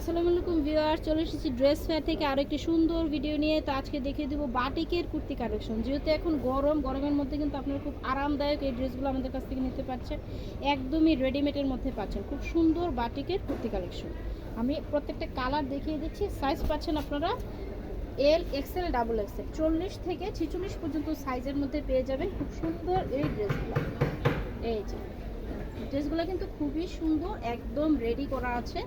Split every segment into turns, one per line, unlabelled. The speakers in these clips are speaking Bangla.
আসসালামু আলাইকুম ভিউয়ার চলে এসেছি ড্রেস ফেয়ার থেকে আরও একটি সুন্দর ভিডিও নিয়ে। তো আজকে দেখিয়ে দেবো বাটিকের কুর্তি কালেকশন। যেহেতু এখন গরম, গরমের মধ্যে কিন্তু আপনারা খুব আরামদায়ক এই ড্রেসগুলো আমাদের কাছ থেকে নিতে পারছেন। একদমই রেডিমেডের মধ্যে পাচ্ছেন। খুব সুন্দর বাটিকের কুর্তি কালেকশন। আমি প্রত্যেকটা কালার দেখিয়ে দিচ্ছি। সাইজ পাচ্ছেন আপনারা এল এক্সেল ডাবল এক্সেল চল্লিশ থেকে ছিচল্লিশ পর্যন্ত সাইজের মধ্যে পেয়ে যাবেন খুব সুন্দর এই ড্রেসগুলো। এই যে, ড্রেসগুলো কিন্তু খুবই সুন্দর, একদম রেডি করা আছে।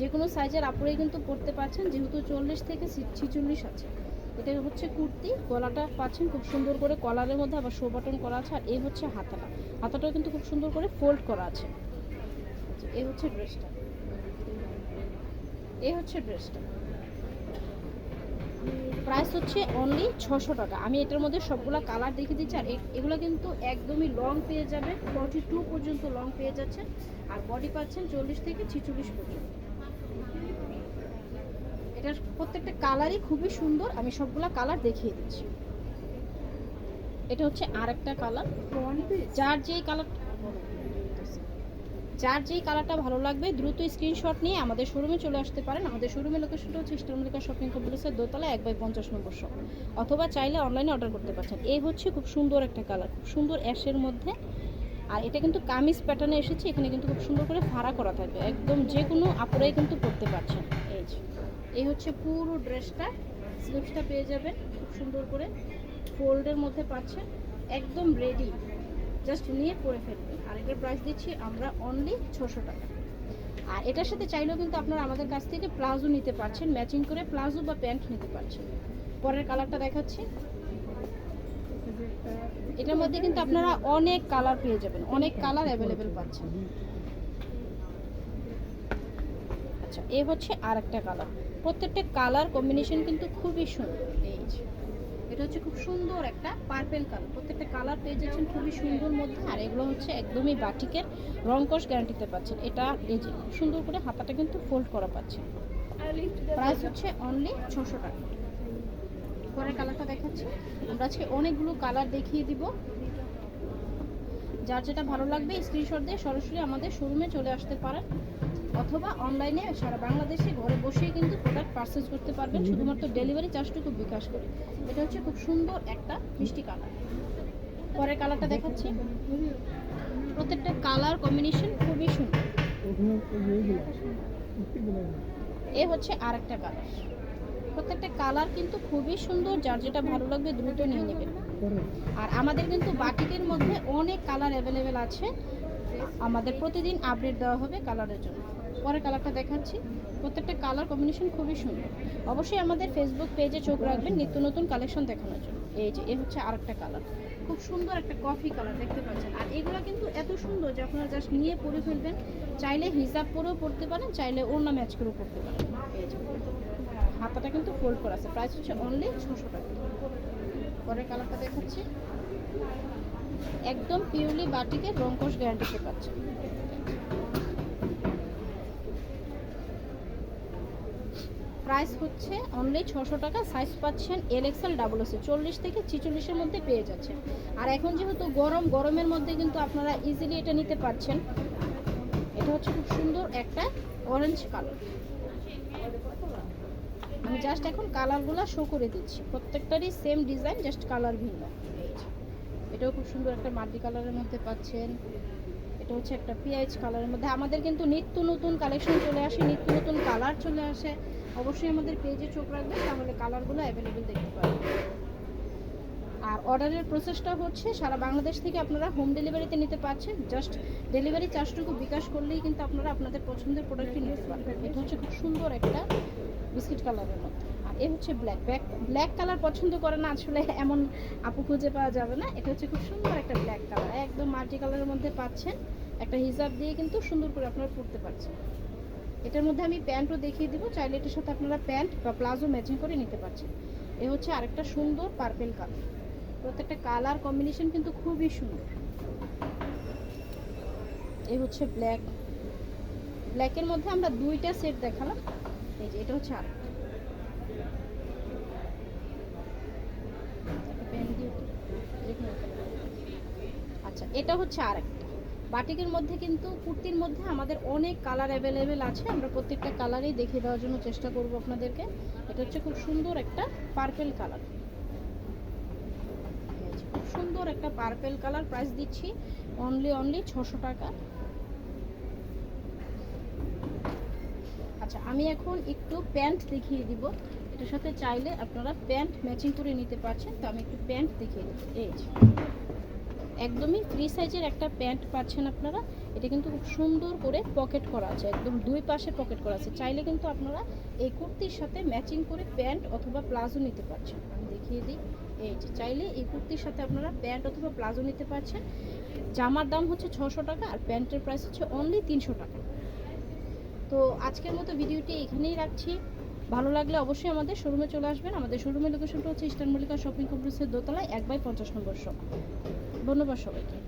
যে কোনো সাইজের আপুরে কিন্তু পরতে পারছেন যেহেতু চল্লিশ থেকে ছিচল্লিশ আছে। এটা হচ্ছে কুর্তি গলাটা পাচ্ছেন খুব সুন্দর করে কলারের মধ্যে আবার শো বাটন করা আছে আর এই হচ্ছে হাতাটা। হাতাটাও কিন্তু খুব সুন্দর করে ফোল্ড করা আছে। আচ্ছা, এই হচ্ছে ড্রেসটা এই হচ্ছে ড্রেসটা প্রাইস হচ্ছে অনলি ছশো টাকা। আমি এটার মধ্যে সবগুলো কালার দেখিয়ে দিচ্ছি আর এগুলো কিন্তু একদমই লং পেয়ে যাবে ফর্টি টু পর্যন্ত লং পেয়ে যাচ্ছে আর বডি পাচ্ছেন চল্লিশ থেকে ছিচল্লিশ পর্যন্ত। এটার প্রত্যেকটা কালারই খুবই সুন্দর। আমি সবগুলা কালার দেখিয়ে দিচ্ছি। এটা হচ্ছে আর একটা কালার। যার যেই কালার যার যেই কালারটা ভালো লাগবে, দ্রুত স্ক্রিনশট নিয়ে আমাদের শোরুমে চলে আসতে পারেন। আমাদের শোরুমের লোকেশনটা হচ্ছে ইস্টার্মিকা শপিং কমপ্লেক্সের দোতলা এক বাই পঞ্চাশ নম্বর শপ অথবা চাইলে অনলাইনে অর্ডার করতে পারছেন। এই হচ্ছে খুব সুন্দর একটা কালার, খুব সুন্দর অ্যাশের মধ্যে। আর এটা কিন্তু কামিজ প্যাটার্নে এসেছে। এখানে কিন্তু খুব সুন্দর করে ফাড়া করা থাকবে। একদম যে কোনো আপুরাই কিন্তু পরতে পারছেন। এই যে। এই হচ্ছে পুরো ড্রেসটা। স্লিপসটা পেয়ে যাবেন, খুব সুন্দর করে। ফোল্ডের মধ্যে পাচ্ছেন, একদম রেডি জাস্ট নিয়ে পরে ফেলবেন। আর এটার প্রাইস দিচ্ছি আমরা অনলি ছশো টাকা। আর এটার সাথে চাইলেও কিন্তু আপনারা আমাদের কাছ থেকে প্লাজো নিতে পারছেন ম্যাচিং করে প্লাজো বা প্যান্ট নিতে পারছেন। পরের কালারটা দেখাচ্ছি। এটার মধ্যে কিন্তু আপনারা অনেক কালার পেয়ে যাবেন, অনেক কালার অ্যাভেলেবেল পাচ্ছেন। আচ্ছা এ হচ্ছে আর একটা কালার প্রত্যেকটা কালার কম্বিনেশন কিন্তু খুবই সুন্দর। এই যে, এটা হচ্ছে খুব সুন্দর একটা পার্পেল কালার প্রত্যেকটা কালার পেয়ে যাচ্ছেন খুবই সুন্দর মধ্যে, আর এগুলো হচ্ছে একদমই বাটিকের রংকশ গ্যারান্টিতে পাচ্ছেন। এটা এই যে, সুন্দর করে হাতাটা কিন্তু ফোল্ড করা পাচ্ছেন। প্রাইস হচ্ছে অনলি ছশো টাকা। পরের কালারটা দেখাচ্ছি। আমরা আজকে অনেকগুলো কালার দেখিয়ে দিব। যার যেটা ভালো লাগবে স্ক্রিনশট দিয়ে সরাসরি আমাদের শোরুমে চলে আসতে পারেন। অথবা অনলাইনে সারা বাংলাদেশে ঘরে বসেই কিন্তু প্রোডাক্ট পারচেজ করতে পারবেন, শুধুমাত্র ডেলিভারি চার্জটুকু বিকাশ করে। এটা হচ্ছে খুব সুন্দর একটা মিষ্টি কালার পরের কালারটা দেখাচ্ছি। প্রত্যেকটা কালার কম্বিনেশন খুবই সুন্দর। এ হচ্ছে আরেকটা কালার প্রত্যেকটা কালার কিন্তু খুবই সুন্দর, যার যেটা ভালো লাগবে দ্রুত নিয়ে নেবেন। আর আমাদের কিন্তু বাটিকের মধ্যে অনেক কালার অ্যাভেলেবেল আছে। আমাদের প্রতিদিন আপডেট দেওয়া হবে কালারের জন্য। পরের কালারটা দেখাচ্ছি। প্রত্যেকটা কালার কম্বিনেশন খুবই সুন্দর। অবশ্যই আমাদের ফেসবুক পেজে চোখ রাখবেন নিত্য নতুন কালেকশন দেখানোর জন্য। এই যে, এ হচ্ছে আরেকটা কালার খুব সুন্দর একটা কফি কালার দেখতে পাচ্ছেন। আর এগুলো কিন্তু এত সুন্দর যে আপনারা জাস্ট নিয়ে পরে ফেলবেন। চাইলে হিসাব করেও পড়তে পারেন, চাইলে ওড়না ম্যাচ করেও পড়তে পারেন। হাতাটা কিন্তু ফোল্ড করা আছে। প্রাইস হচ্ছে অনলি ছশো টাকা। পরের কালারটা দেখাচ্ছি। একদম পিওরলি বাটিকে রংকশ গ্যারান্টিতে পাচ্ছে। প্রাইস হচ্ছে অনলি ছশো টাকা সাইজ পাচ্ছেন এল এক্সেল ডাবল এসে চল্লিশ থেকে ছিচল্লিশের মধ্যে পেয়ে যাচ্ছেন। আর এখন যেহেতু গরম, গরমের মধ্যে কিন্তু আপনারা ইজিলি এটা নিতে পারছেন। এটা হচ্ছে খুব সুন্দর একটা অরেঞ্জ কালার আমি জাস্ট এখন কালারগুলো শো করে দিচ্ছি। প্রত্যেকটারই সেম ডিজাইন জাস্ট কালার ভিন্ন। এটাও খুব সুন্দর একটা মাটি কালারের মধ্যে পাচ্ছেন। এটা হচ্ছে একটা পিঁয়াজ কালারের মধ্যে। আমাদের কিন্তু নিত্য নতুন কালেকশন চলে আসে, নিত্য নতুন কালার চলে আসে। অবশ্যই আমাদের পেজে চোখ রাখবেন, তাহলে কালারগুলো অ্যাভেলেবেল দেখতে পাবেন। আর অর্ডারের প্রসেসটা হচ্ছে, সারা বাংলাদেশ থেকে আপনারা হোম ডেলিভারিতে নিতে পারছেন। জাস্ট ডেলিভারি চার্জটুকু বিকাশ করলেই কিন্তু আপনারা আপনাদের পছন্দের প্রোডাক্টটি নিতে পারবেন। এটা হচ্ছে খুব সুন্দর একটা বিস্কিট কালারের মধ্যে। এ হচ্ছে ব্ল্যাক ব্ল্যাক ব্ল্যাক কালার পছন্দ করে না, আসলে এমন আপু খুঁজে পাওয়া যাবে না। এটা হচ্ছে খুব সুন্দর একটা ব্ল্যাক কালার একদম মাল্টি কালারের মধ্যে পাচ্ছেন। একটা হিসাব দিয়ে কিন্তু সুন্দর করে আপনারা পরতে পারছেন। এটার মধ্যে আমি প্যান্টও দেখিয়ে দিব। চাইলে এটার সাথে আপনারা প্যান্ট বা প্লাজো ম্যাচিং করে নিতে পারছেন। এ হচ্ছে আরেকটা সুন্দর পার্পেল কালার প্রত্যেকটা কালার কম্বিনেশন কিন্তু খুবই সুন্দর। এ হচ্ছে ব্ল্যাক ব্ল্যাকের মধ্যে আমরা দুইটা সেট দেখালাম। এই যে এটা হচ্ছে আর আচ্ছা এটা হচ্ছে আরেকটা। বাটিকের মধ্যে কিন্তু কুর্তির মধ্যে আমাদের অনেক কালার অ্যাভেলেবেল আছে। আমরা প্রত্যেকটা কালারেই দেখিয়ে দেওয়ার জন্য চেষ্টা করব আপনাদেরকে। এটা হচ্ছে খুব সুন্দর একটা পার্পেল কালার খুব সুন্দর একটা পার্পেল কালার প্রাইস দিচ্ছি। অনলি অনলি ছশো টাকা। আচ্ছা আমি এখন একটু প্যান্ট দেখিয়ে দিব। এটার সাথে চাইলে আপনারা প্যান্ট ম্যাচিং করে নিতে পারছেন। তো আমি একটু প্যান্ট দেখিয়ে দিব এই। একদমই ফ্রি সাইজের একটা প্যান্ট পাচ্ছেন আপনারা। এটা কিন্তু খুব সুন্দর করে পকেট করা আছে, একদম দুই পাশে পকেট করা আছে। চাইলে কিন্তু আপনারা এই কুর্তির সাথে ম্যাচিং করে প্যান্ট অথবা প্লাজো নিতে পারছেন। আমি দেখিয়ে দিই, এই যে চাইলে এই কুর্তির সাথে আপনারা প্যান্ট অথবা প্লাজো নিতে পারছেন। জামার দাম হচ্ছে ছশো টাকা আর প্যান্টের প্রাইস হচ্ছে অনলি তিনশো টাকা। তো আজকের মতো ভিডিওটি এখানেই রাখছি। ভালো লাগলে অবশ্যই আমাদের শোরুমে চলে আসবেন। আমাদের শোরুমের লোকেশনটা হচ্ছে ইস্টার্ন মল্লিকা শপিং কমপ্লেক্সের দোতলায় এক বাই পঞ্চাশ নম্বর শপ ধন্যবাদ সবাইকে।